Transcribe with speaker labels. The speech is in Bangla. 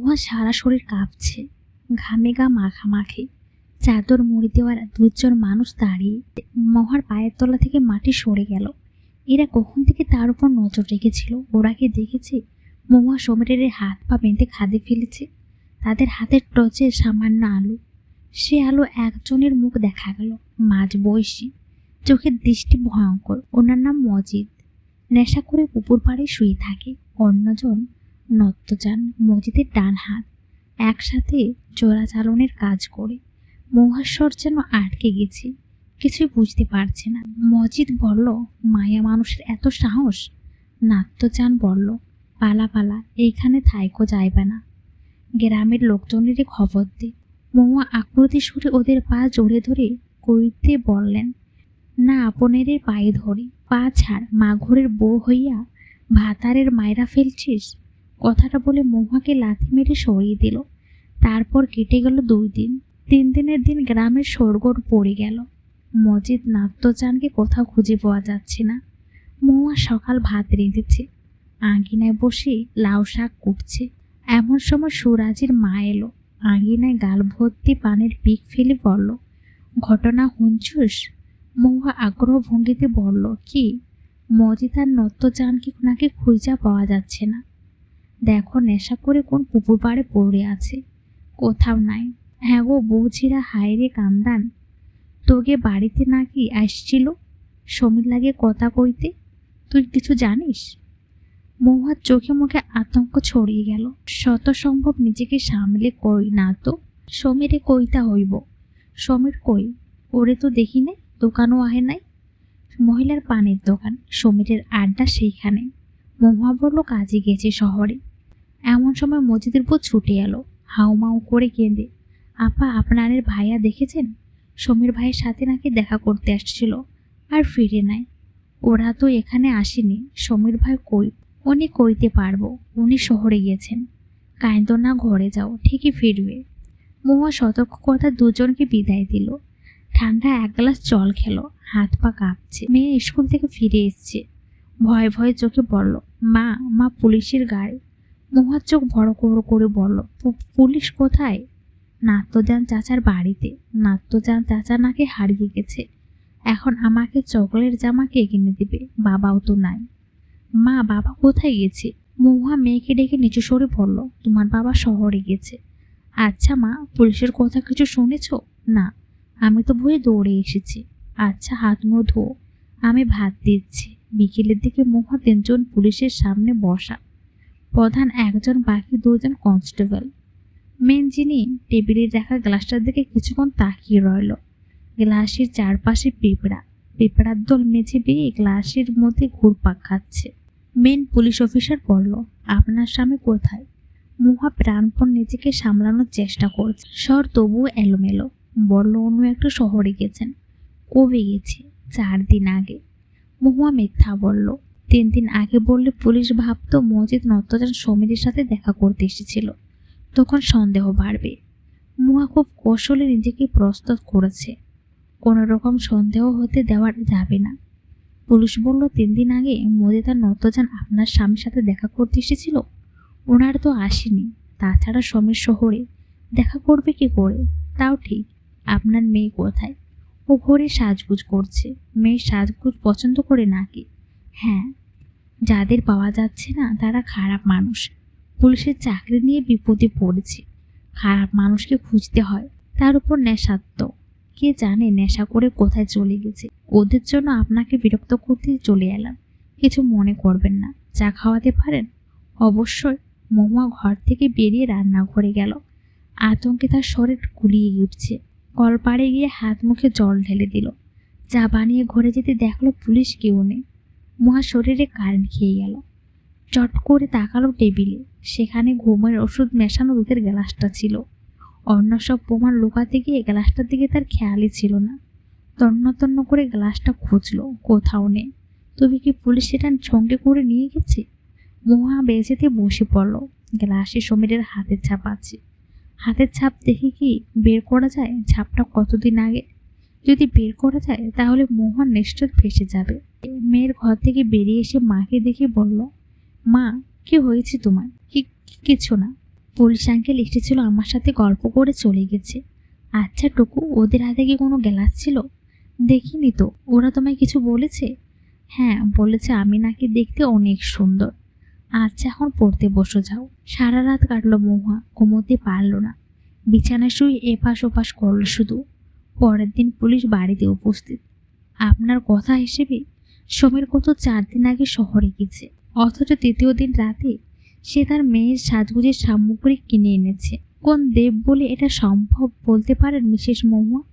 Speaker 1: মহুয়া সারা শরীর কাঁপছে। ঘামে গা মাখামাখি। চাদর মুড়ি দেওয়ার দুজন মানুষ দাঁড়িয়ে মহার পায়ের তলা থেকে মাটি সরে গেল। এরা কখন থেকে তার উপর নজর রেখেছিল? ওরা কি দেখেছে? মহুয়া সমীরের হাত পা বেঁধে খাদে ফেলেছে। তাদের হাতের টচে সামান্য আলো। সে আলো একজনের মুখ দেখা গেল, মাঝ বয়সী। চোখের দৃষ্টি ভয়ঙ্কর। ওনার নাম মজিদ। নেশা করে পুকুর পাড়ে শুয়ে থাকে। অন্যজন নত্যযান মজিদের ডান হাত একসাথে চোরাচালনের কাজ করে। মহাস্বর যেন আটকে গেছে, কিছুই বুঝতে পারছে না। মজিদ বলল, মায়া মানুষের এত সাহস? নাত্যযান বলল, পালা পালা, এইখানে থাইকো যাইবে না। গ্রামের লোকজনেরই খবর দে। মহুয়া আকুতি সুরে ওদের পা জড়ে ধরে কইতে বললেন, না আপনের পায়ে ধরি। পা ছাড় মাঘরের বউ হইয়া ভাতারের মায়েরা ফেলছিস? কথাটা বলে মহুয়াকে লাথি মেরে সরিয়ে দিল। তারপর কেটে গেল দুই দিন। তিন দিনের দিন গ্রামের সরগোর পড়ে গেল। মজিদ নাত্যচানকে কোথাও খুঁজে পাওয়া যাচ্ছে না। মহুয়া সকাল ভাত রেঁধেছে। আঙ্গিনায় বসে লাউ শাক কুটছে। এমন সময় সুরাজির মা এলো। আঙ্গিনায় গাল ভর্তি পানের পিক ফেলে বলল, ঘটনা হুঞ্চুস মহুয়া আগ্রহ ভঙ্গিতে বলল, কি? মজিদ আর নত্যচানকে নাকি খুঁজা পাওয়া যাচ্ছে না? দেখো নেশা করে কোন পুকুর পাড়ে পড়ে আছে। কোথাও নাই। হ্যাঁ গো বৌঝিরা হায়রে কান্দান। তোকে বাড়িতে নাকি আসছিল? সমীর লাগে কথা কইতে। তুই কিছু জানিস? মহুয়ার চোখে মুখে আতঙ্ক ছড়িয়ে গেল। শত সম্ভব নিজেকে সামলে কই না তো? সমীরে কইতা হইব? সমীর কই? ওরে তো দেখি নাই দোকানও আহে নাই। মহিলার পানের দোকান, সমীরের আড্ডা সেইখানে। মহুয়া বলল, কাজে গেছে শহরে। এমন সময় মসজিদের উপর ছুটে এলো। হাউমাউ করে কেঁদে, আপা আপনাদের ভাইয়া দেখেছেন? সমীর ভাইয়ের সাথে নাকি দেখা করতে আসছিল, আর ফিরে নাই। ওরা তো এখানে আসেনি। সমীর ভাই কই? উনি কইতে পারব, উনি শহরে গিয়েছেন। কাইন্দ না ঘরে যাও, ঠিকই ফিরবে। মহুয়া সতর্ক কথা দুজনকে বিদায় দিল। ঠান্ডা এক গ্লাস জল খেলো, হাত পা কাঁপছে। মেয়ে স্কুল থেকে ফিরে এসছে। ভয়ে ভয়ে চোখে বলল মা মা পুলিশের গাড়ি। মহুয়ার চোখ বড় বড় করে বলল পুলিশ কোথায়? নাত্যযান চাচার বাড়িতে। নাত্যযান চাচা নাকি হারিয়ে গেছে। এখন আমাকে চকলেট জামা কে কিনে দিবে? বাবাও তো নাই। মা, বাবা কোথায় গেছে? মহুয়া মেয়েকে ডেকে নিচু সরে বলল, তোমার বাবা শহরে গেছে। আচ্ছা মা, পুলিশের কথা কিছু শুনেছ? না, আমি তো ভয়ে দৌড়ে এসেছি। আচ্ছা হাত মুখ ধো আমি ভাত দিচ্ছি। বিকেলের দিকে মহুয়া তিনজন পুলিশের সামনে বসা প্রধান একজন, বাকি দুজন কনস্টেবল মেন যিনি টেবিলে রাখা গ্লাসটার দিকে কিছুক্ষণ তাকিয়ে রইল। গ্লাসের চারপাশে পিঁপড়া। পিঁপড়ার দল মেঝে বেয়ে গ্লাসের মধ্যে ঘুরপাক খাচ্ছে। মেন পুলিশ অফিসার বলল, আপনার স্বামী কোথায়? মুহা প্রাণপণ নিজেকে সামলানোর চেষ্টা করছে। স্বর তবুও এলোমেলো। বলল অন্য একটা শহরে গেছেন। কবে গেছে? চার দিন আগে। মহুয়া মিথ্যা বলল তিন দিন আগে বললে পুলিশ ভাবতো মজিদ নত্যজান সমীরের সাথে দেখা করতে এসেছিল। তখন সন্দেহ বাড়বে। মুহা খুব কৌশলে নিজেকে প্রস্তুত করেছে। কোনো রকম সন্দেহ হতে দেওয়া যাবে না। পুলিশ বলল, তিন দিন আগে মোদি তার নতজান আপনার স্বামীর সাথে দেখা করতে এসেছিল? ওনার তো আসেনি। তাছাড়া সমীর শহরে দেখা করবে কি করে? তাও ঠিক। আপনার মেয়ে কোথায়? ও ঘরে সাজগুজ করছে। মেয়ে সাজগুজ পছন্দ করে নাকি? হ্যাঁ যাদের পাওয়া যাচ্ছে না, তারা খারাপ মানুষ। পুলিশের চাকরি নিয়ে বিপদে পড়েছে। খারাপ মানুষকে খুঁজতে হয়। তার উপর নেশাত্ম কে জানে নেশা করে কোথায় চলে গেছে। ওদের জন্য আপনাকে বিরক্ত করতে চলে এলাম। কিছু মনে করবেন না। চা খাওয়াতে পারেন? অবশ্যই। মহুয়া ঘর থেকে বেরিয়ে রান্নাঘরে গেল। আতঙ্কে তার শরীর গুলিয়ে উঠছে। কলপাড়ে গিয়ে হাত মুখে জল ঢেলে দিল। চা বানিয়ে ঘরে যেতে দেখল পুলিশ কেউ নেই। মহা শরীরে কারেন্ট খেয়ে গেল। চট করে তাকালো টেবিলে। সেখানে ঘুমের ওষুধ মেশানো দুধের গ্লাসটা ছিল। অন্য সব প্রমাণ লুকাতে গিয়ে গ্লাসটার দিকে তার খেয়ালই ছিল না। তন্ন তন্ন করে গ্লাসটা খুঁজলো, কোথাও নেই। তবে কি পুলিশ সেটা সঙ্গে করে নিয়ে গেছে? মহা বেজেতে বসে পড়ল। গ্লাসে সমীরের হাতের ছাপ আছে। হাতের ছাপ দেখে কি বের করা যায়? ছাপটা কতদিন আগে? যদি বের করা যায়, তাহলে মোহন নিশ্চয় ফেসে যাবে। মেয়ের ঘর থেকে বেরিয়ে এসে মাকে দেখে বলল, মা, কি হয়েছে তোমার? কি কিছু না। পুলিশ আঙ্কেল এসেছিল আমার সাথে গল্প করে চলে গেছে। আচ্ছা টুকু, ওদের হাতে কি কোনো গ্লাস ছিল? দেখিনি তো। ওরা তোমায় কিছু বলেছে? হ্যাঁ বলেছে। আমি নাকি দেখতে অনেক সুন্দর। আচ্ছা এখন পড়তে বসো, যাও। সারা রাত কাটলো মহুয়া, ঘুমোতে পারল না। বিছানায় শুয়ে এপাশ ওপাশ করল শুধু। পরের দিন পুলিশ বাড়িতে উপস্থিত। আপনার কথা হিসেবে সমীর গত চার দিন আগে শহরে গেছে। অথচ তৃতীয় দিন রাতে সে তার মেয়ের সাজগুজের সামগ্রী কিনে এনেছে। কোন দেব বলে এটা সম্ভব বলতে পারেন মিসেস মহুয়া?